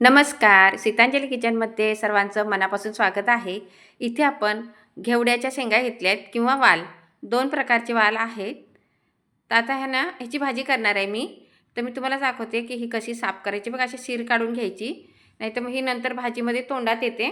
नमस्कार सीतांजली किचनमध्ये सर्वांचं मनापासून स्वागत आहे. इथे आपण घेवड्याच्या शेंगा घेतल्या आहेत किंवा वाल. दोन प्रकारचे वाल आहेत. तर आता ह्या ना ह्याची भाजी करणार आहे मी. तर मी तुम्हाला दाखवते की ही कशी साफ करायची. बघ अशी शीर काढून घ्यायची. नाही तर मग ही नंतर भाजीमध्ये तोंडात येते.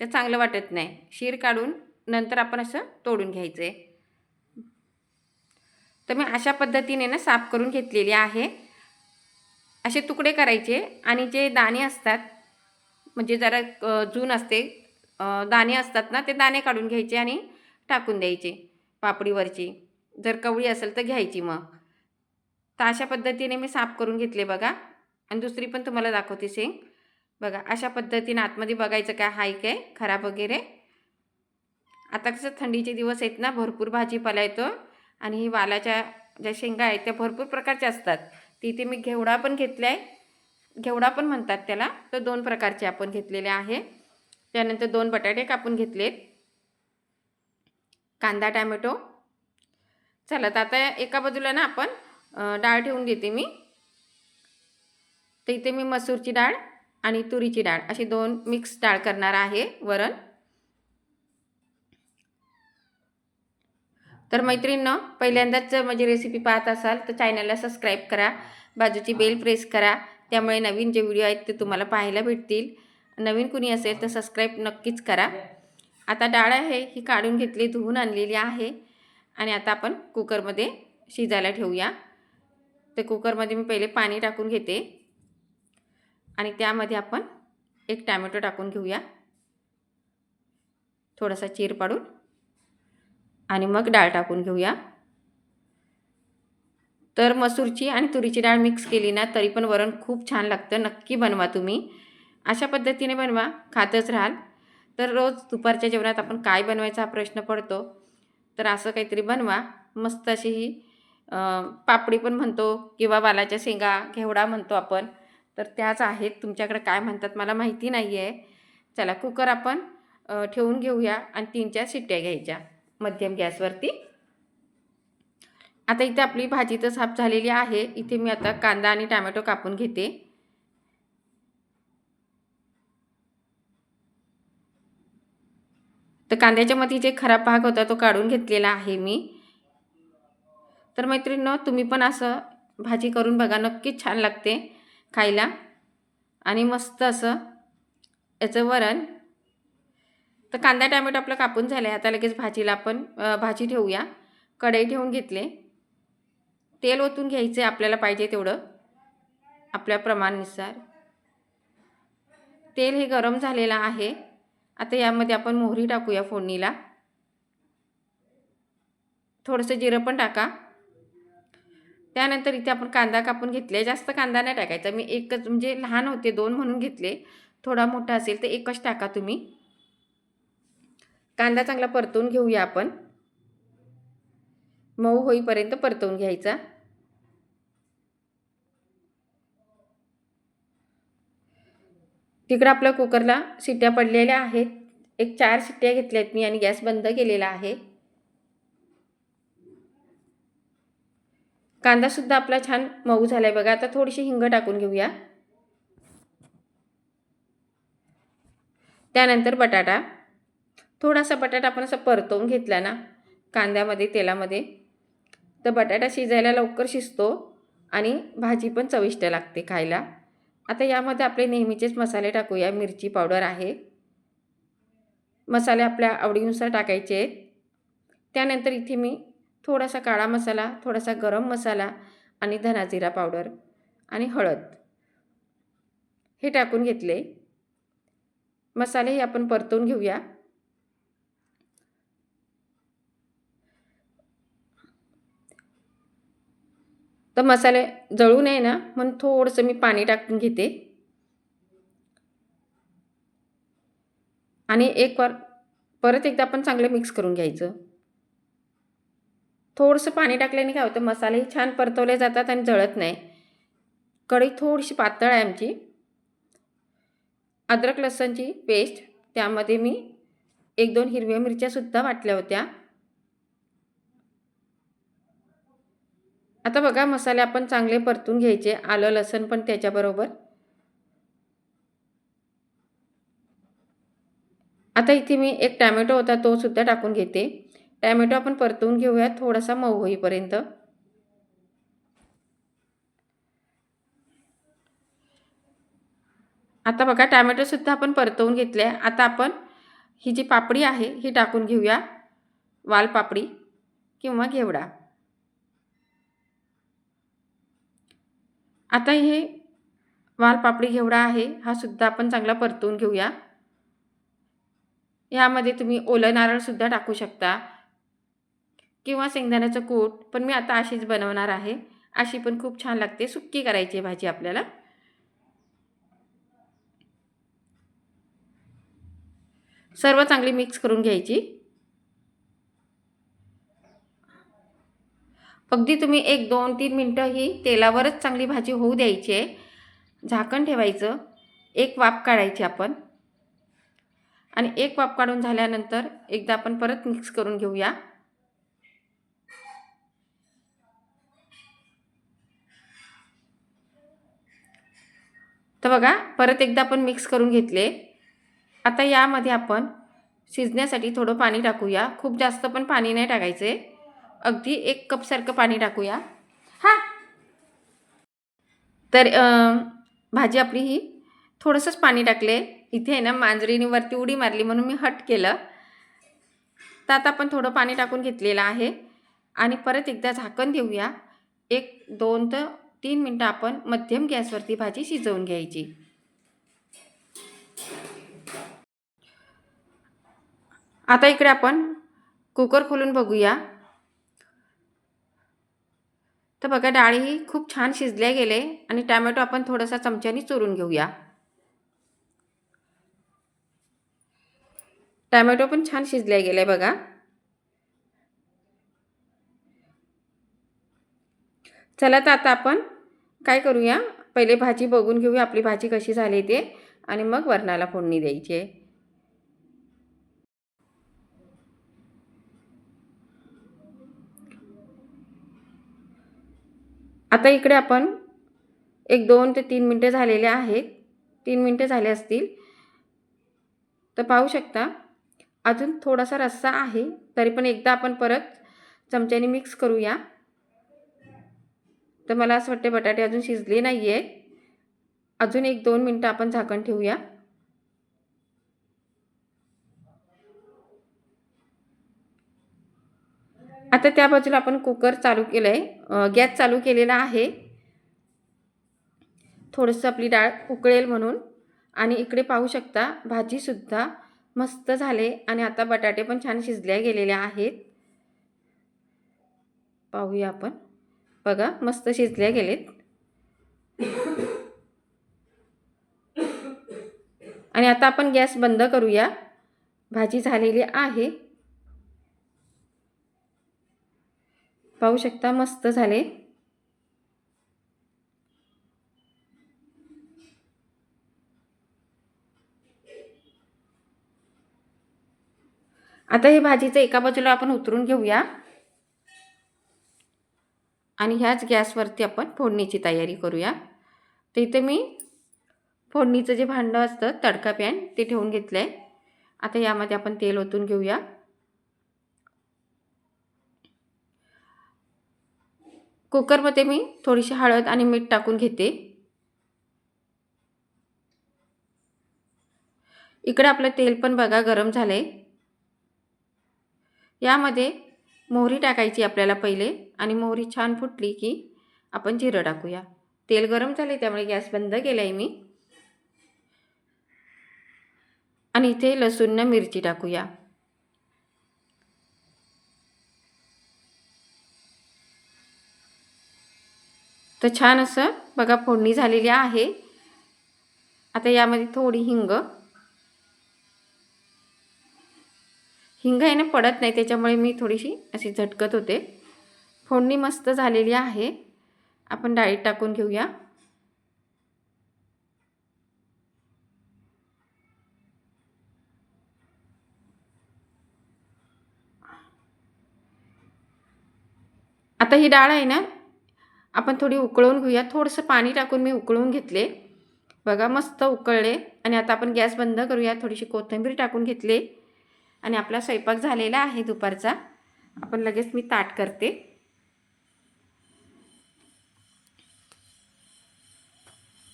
तर चांगलं वाटत नाही. शीर काढून नंतर आपण असं तोडून घ्यायचं आहे तर मी अशा पद्धतीने ना साफ करून घेतलेली आहे. असे तुकडे करायचे आणि जे दाणे असतात म्हणजे जरा जून असते दाणे असतात ना ते दाणे काढून घ्यायचे आणि टाकून द्यायचे पापडीवरची. जर कवळी असेल तर घ्यायची मग. तर अशा पद्धतीने मी साफ करून घेतले बघा. आणि दुसरी पण तुम्हाला दाखवते शेंग बघा अशा पद्धतीने आतमध्ये बघायचं काय हाय काय खराब वगैरे. आता कसं थंडीचे दिवस आहेत ना भरपूर भाजीपाला येतो आणि ही वालाच्या ज्या शेंगा आहेत त्या भरपूर प्रकारच्या असतात. तिथे मी घेवडा पण घेतला आहे घेवडा पण म्हणतात त्याला. तर दोन प्रकारचे आपण घेतलेले आहे. त्यानंतर दोन बटाटे कापून घेतलेत. कांदा टॅमॅटो. चला तर आता एका बाजूला ना आपण डाळ ठेवून देते मी. तर इथे मी मसूरची डाळ आणि तुरीची डाळ अशी दोन मिक्स डाळ करणार आहे वरण. तर मैत्रिणीनं पहिल्यांदाच जर माझी रेसिपी पाहत असाल तर चॅनलला सबस्क्राईब करा बाजूची बेल प्रेस करा त्यामुळे नवीन जे व्हिडिओ आहेत ते तुम्हाला पाहायला भेटतील. नवीन कुणी असेल तर सबस्क्राईब नक्कीच करा. आता डाळ आहे ही काढून घेतली धुवून आणलेली आहे. आणि आता आपण कुकरमध्ये शिजायला ठेवूया. तर कुकरमध्ये मी पहिले पाणी टाकून घेते. आणि त्यामध्ये आपण एक टॅमॅटो टाकून घेऊया. थोडासा चीर पाडून. आणि मग डाळ टाकून घेऊया. तर मसूरची आणि तुरीची डाळ मिक्स केली ना तरी पण वरण खूप छान लागतं. नक्की बनवा तुम्ही. अशा पद्धतीने बनवा. खातच राहाल. तर रोज दुपारच्या जेवणात आपण काय बनवायचा हा प्रश्न पडतो? तर असं काहीतरी बनवा. मस्त अशी ही पापडी पण म्हणतो किंवा वालाच्या शेंगा घेवडा म्हणतो आपण. तर त्याच आहेत. तुमच्याकडे काय म्हणतात मला माहिती नाही आहे चला कुकर आपण ठेवून घेऊया आणि तीन चार शिट्ट्या घ्यायच्या. मध्यम गॅसवरती. आता इथे आपली भाजी तर साफ झालेली आहे. इथे मी आता कांदा आणि टॅमॅटो कापून घेते. तर कांद्याच्या मध्ये जे खराब भाग होता तो काढून घेतलेला आहे मी. तर मैत्रिणीनं तुम्ही पण असं भाजी करून बघा. नक्कीच छान लागते खायला. आणि मस्त असं याचं वरण तर कांदा टॅमॅटो आपलं कापून झालं आहे आता लगेच भाजीला आपण भाजी ठेवूया. कढई ठेवून घेतले. तेल ओतून घ्यायचे आपल्याला पाहिजे तेवढं आपल्या प्रमाणानुसार. तेल हे गरम झालेलं आहे. आता यामध्ये आपण मोहरी टाकूया फोडणीला. थोडंसं जिरं पण टाका. त्यानंतर इथे आपण कांदा कापून घेतले जास्त कांदा नाही टाकायचा. मी एकच म्हणजे लहान होते दोन म्हणून घेतले. थोडा मोठा असेल तर एकच टाका तुम्ही. कांदा चांगला परतवून घेऊया आपण. मऊ होईपर्यंत परतवून घ्यायचा. तिकडं आपल्या कुकरला शिट्ट्या पडलेल्या आहेत. एक चार शिट्ट्या घेतल्या आहेत मी आणि गॅस बंद केलेला आहे. कांदासुद्धा आपला छान मऊ झाला आहे बघा. आता थोडीशी हिंग टाकून घेऊया. त्यानंतर बटाटा. थोडासा बटाटा आपण असं परतवून घेतला ना कांद्यामध्ये तेलामध्ये तर बटाटा शिजायला लवकर शिजतो आणि भाजी पण चविष्ट लागते खायला. आता यामध्ये आपले नेहमीचेच मसाले टाकूया. मिरची पावडर आहे. मसाले आपल्या आवडीनुसार टाकायचे आहेत. त्यानंतर इथे मी थोडासा काळा मसाला थोडासा गरम मसाला आणि धनाजिरा पावडर आणि हळद हे टाकून घेतले. मसाले हे आपण परतवून घेऊया. तर मसाले जळू नये ना म्हणून थोडंसं मी पाणी टाकून घेते. आणि एक वार परत एकदा आपण चांगलं मिक्स करून घ्यायचं. थोडंसं पाणी टाकल्याने काय होतं मसालेही छान परतवले जातात आणि जळत नाही. कढई थोडीशी पातळ आहे आमची. अद्रक लसणची पेस्ट त्यामध्ये मी एक दोन हिरव्या मिरच्यासुद्धा वाटल्या होत्या. आता बघा मसाले आपण चांगले परतून घ्यायचे. आलं लसण पण त्याच्याबरोबर. आता इथे मी एक टॅमॅटो होता तो सुद्धा टाकून घेते. टॅमॅटो आपण परतवून घेऊयात थोडासा मऊ होईपर्यंत. आता बघा टॅमॅटोसुद्धा आपण परतवून घेतले आता आपण ही जी पापडी आहे ही टाकून घेऊया. वालपापडी किंवा घेवडा. आता हे वालपापडी घेवडा आहे हा सुद्धा आपण चांगला परतवून घेऊया. यामध्ये तुम्ही ओलं नारळसुद्धा टाकू शकता. किंवा शेंगदाण्याचं कूट पण मी आता अशीच बनवणार आहे. अशी पण खूप छान लागते. सुक्की करायची भाजी आपल्याला. सर्व चांगली मिक्स करून घ्यायची. अगदी तुम्ही एक दोन तीन मिनटं ही तेलावरच चांगली भाजी होऊ द्यायची आहे. झाकण ठेवायचं. एक वाफ काढायची आपण. आणि एक वाफ काढून झाल्यानंतर एकदा आपण परत मिक्स करून घेऊया. तर बघा परत एकदा आपण मिक्स करून घेतले. आता यामध्ये आपण शिजण्यासाठी थोडं पाणी टाकूया. खूप जास्त पण पाणी नाही टाकायचे. अगदी एक कपसारखं पाणी टाकूया. हां. तर भाजी आपली ही थोडंसंच पाणी टाकले. इथे आहे ना मांजरीने वरती उडी मारली म्हणून मी हट केलं. तर आता आपण थोडं पाणी टाकून घेतलेलं आहे. आणि परत एकदा झाकण देऊया. एक दोन तर तीन मिनटं आपण मध्यम गॅसवरती भाजी शिजवून घ्यायची. आता इकडे आपण कुकर खोलून बघूया. तर बघा डाळी खूप छान शिजल्या गेले आणि टॅमॅटो आपण थोडासा चमच्याने चुरून घेऊया. टॅमॅटो पण छान शिजल्या गेले बघा. चला तर आता आपण काय करूया? पहिले भाजी बघून घेऊया आपली भाजी कशी झाली ते आणि मग वरणाला फोडणी द्यायची आहे. आता इकडे आपण एक दोन ते तीन मिनटं झालेले आहेत. तीन मिनटं झाले असतील. तर पाहू शकता अजून थोडासा रस्सा आहे. तरी पण एकदा आपण परत चमच्याने मिक्स करूया. तर मला असं वाटते बटाटे अजून शिजले नाही आहे अजून एक दोन मिनटं आपण झाकण ठेवूया. आता त्या बाजूला आपण कुकर चालू केलं आहे गॅस चालू केलेला आहे. थोडंसं आपली डाळ उकळेल म्हणून. आणि इकडे पाहू शकता भाजीसुद्धा मस्त झाले आणि आता बटाटे पण छान शिजल्या गेलेले आहेत. पाहूया आपण. बघा मस्त शिजल्या गेलेत. आणि आता आपण गॅस बंद करूया. भाजी झालेली आहे. पाहू शकता मस्त झाले. आता हे भाजीचं एका बाजूला आपण उतरून घेऊया. आणि ह्याच गॅसवरती आपण फोडणीची तयारी करूया. तर इथे मी फोडणीचं जे भांडं असतं तडका पॅन ते ठेवून घेतलं आहे आता यामध्ये आपण तेल ओतून घेऊया. कुकरमध्ये मी थोडीशी हळद आणि मीठ टाकून घेते. इकडे आपलं तेल पण बघा गरम झालं आहे यामध्ये मोहरी टाकायची आपल्याला पहिले आणि मोहरी छान फुटली की आपण जिरं टाकूया. तेल गरम झाले त्यामुळे गॅस बंद केला आहे मी. आणि इथे लसूण मिरची टाकूया. तर छान असं बघा फोडणी झालेली आहे. आता यामध्ये थोडी हिंग. हिंग आहे ना पडत नाही त्याच्यामुळे मी थोडीशी अशी झटकत होते. फोडणी मस्त झालेली आहे. आपण डाळीत टाकून घेऊया. आता ही डाळ आहे ना आपण थोडी उकळून घेऊया. थोडंसं पाणी टाकून मी उकळून घेतले. बघा मस्त उकळले. आणि आता आपण गॅस बंद करूया. थोडीशी कोथिंबीर टाकून घेतली. आणि आपला स्वयंपाक झालेला आहे दुपारचा. आपण लगेच मी ताट करते.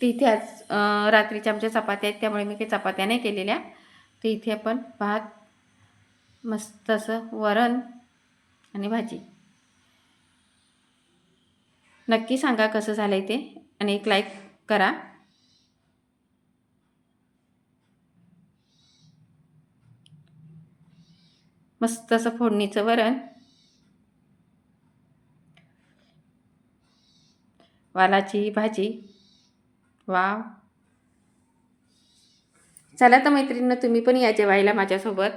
तिथे आज रात्रीच्या आमच्या चपात्या आहेत. त्यामुळे मी काही चपात्या नाही केलेल्या. तर इथे आपण भात मस्त असं वरण आणि भाजी. नक्की सांगा कसं झालं आहे ते आणि एक लाईक करा. मस्त असं फोडणीचं वरण. वालाची भाजी. वाव. चला तर मैत्रिणीनं तुम्ही पण या जेवायला माझ्यासोबत.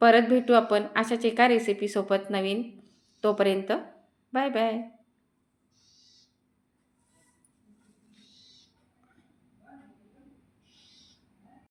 परत भेटू आपण अशाच एका रेसिपीसोबत नवीन. तोपर्यंत बाय बाय